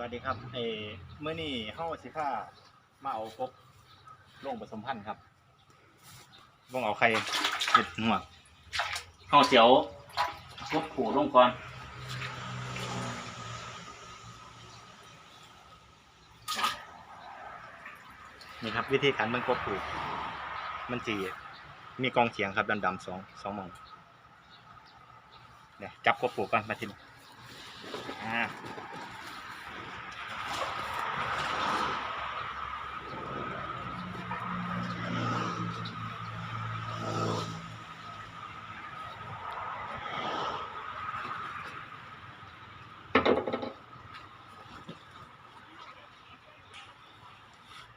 สวัสดีครับเอเมื่อนี้เฮาสิพามาเอากบลงผสมพันธุ์ครับลงเอาไข่เห็ดหัวเฮาเสียวกบผูลงก่อนนี่ครับ วิธีการเบิ่งกบผูมันจีมีกองเขียงครับดำๆสองสองมองเนี่ยจับกบผูก่อนมาทีนี้อ่า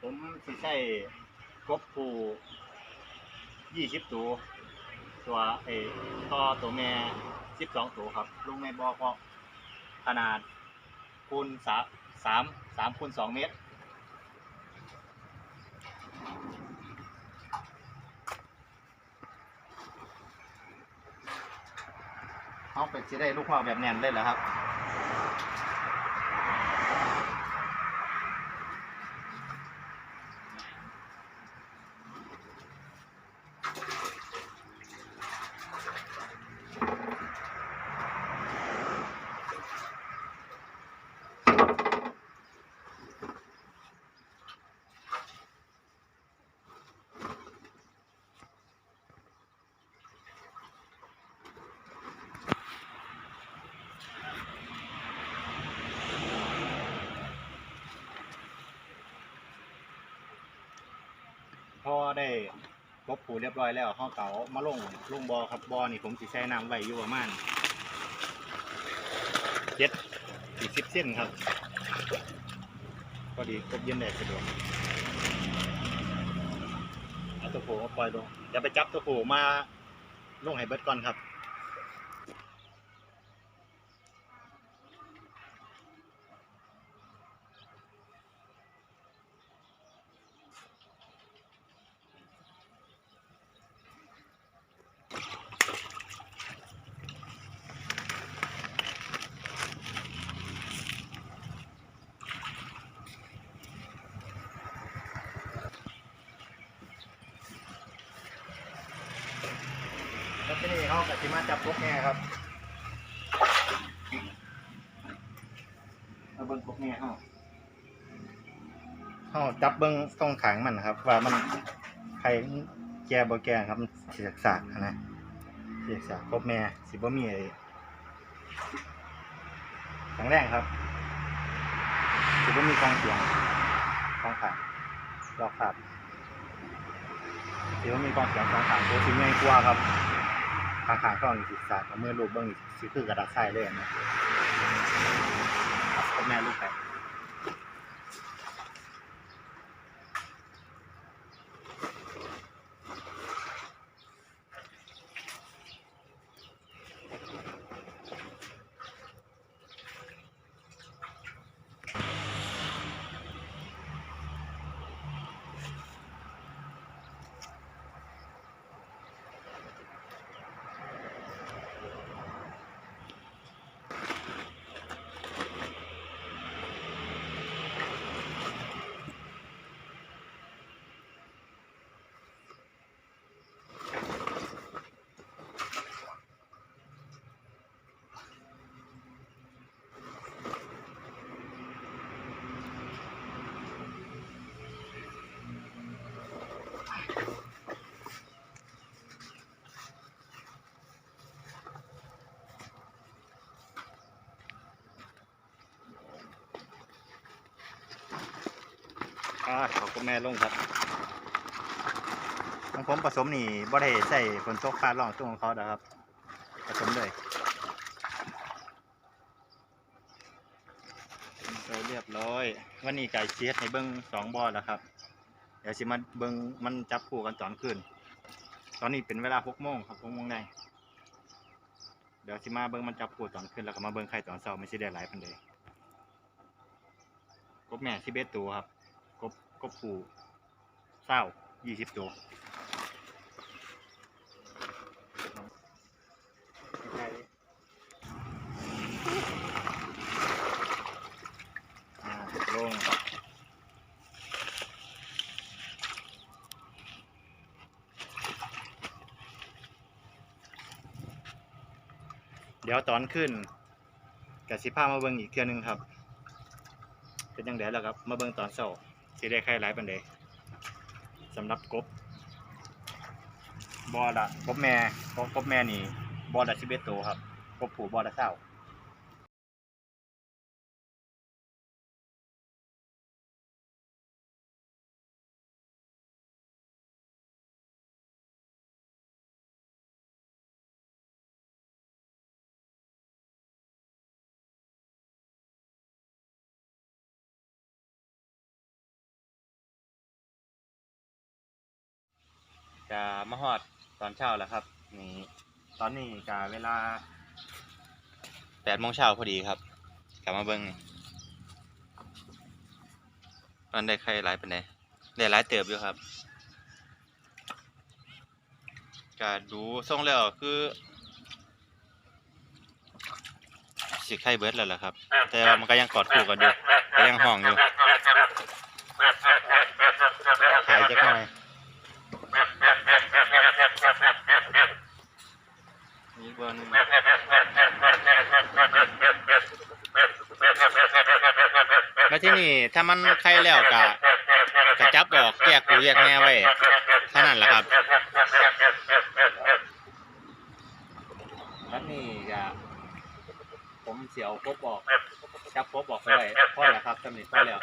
ผม สิใช้กบผูยี่สิบตัว ตัวเออต่อตัวแม่สิบสองตัวครับลุงแม่บอกว่าขนาดคูณสามสามสามคูณสองเมตร เอาเป็ดสิได้ลูกหอกแบบแน่นเลยเหรอครับ ได้ลบผูเรียบร้อยแล้วห้องเก่ามาลงลงบอครับบอนี่ผมสิใช้น้ำไว้อยู่ประมาณเจ็ดสี่สิบเส้นครับพอดีกบเย็นแดดสะดวกเอาตัวผูมาปล่อยลงอย่าไปจับตัวผูมาลงให้เบิดก่อนครับ ที่นี่เขากับที่มาจับพวกแง่ครับเอาเบิ้งพวกแง่เขาเขาจับเบิ้งตรงขางมันนะครับ ว่ามันใครแก่บ่แก่ครับมันเสียกสากนะเสียกสากพวกแม่สิบ่มีไอ้แข็งแรงครับสิบ่มีกองเสียงกองขางรอบขาดสิบ่มีกองเสียงกองขางตัวสิใหญ่กว่าครับ ข้างๆก็มีสิสาดเมื่อลูกเบิ้งสิคือกระดาษทรายเลยนะครับพ่อแม่ลูกไป อ่าขอบคุณแม่ลงครับของผมผสมนี่บ่ได้ใส่ฝนตกฟ้าร้องช่วงของเขานะครับ ผสมเลยเรียบร้อย วันนี้ไก่เชียดให้เบิ้งสองบอแล้วครับ เดี๋ยวสิมาเบิ้งมันจับคู่กันตอนคืนตอนนี้เป็นเวลาหกโมงครับหกโมงในเดี๋ยวสิมาเบิ้งมันจับคู่ตอนคืนแล้วก็มาเบิ้งไข่ตอนเช้าไม่ใช่ได้หลายพันเลยกบแม่สิบเอ็ดตัวครับ กบกบผูเศร้ายี่สิบตัวลงเดี๋ยวตอนขึ้นกับสิพามาเบิ่งอีกเทื่อนึงครับ เป็นยังไงแล้วครับ มาเบิ่งตอนเช้า สิได้ไข่หลายปันเดสำหรับกบบอละกบแม่กบกบแม่นี่บอละสิบเอ็ดตัวครับกบผูบอละเศร้า จะมาฮอดตอนเช้าแล้วครับ นี่ตอนนี้กะเวลาแปดโมงเช้าพอดีครับ กลับมาเบิ้งนี่มันได้ใครหลายเป็นไดได้หลายเติบอยู่ครับกะดูทรงแล้วคือสิไข่เบิร์ดแล้วล่ะครับ แต่ว่ามันก็ยังกอดคู่กันอยู่ก็ยังห้องอยู่ขายจักหน่อย อีกวันหนึ่งแล้วที่นี่ถ้ามันไข่แล้วกะกะจับออกแยกหูแยกแม่ไว้เท่านั้นแหละครับแล้วนี่กะผมเสียวกบออกจับกบออกไปไว้พ่อแล้วครับจำนี้พอแล้ว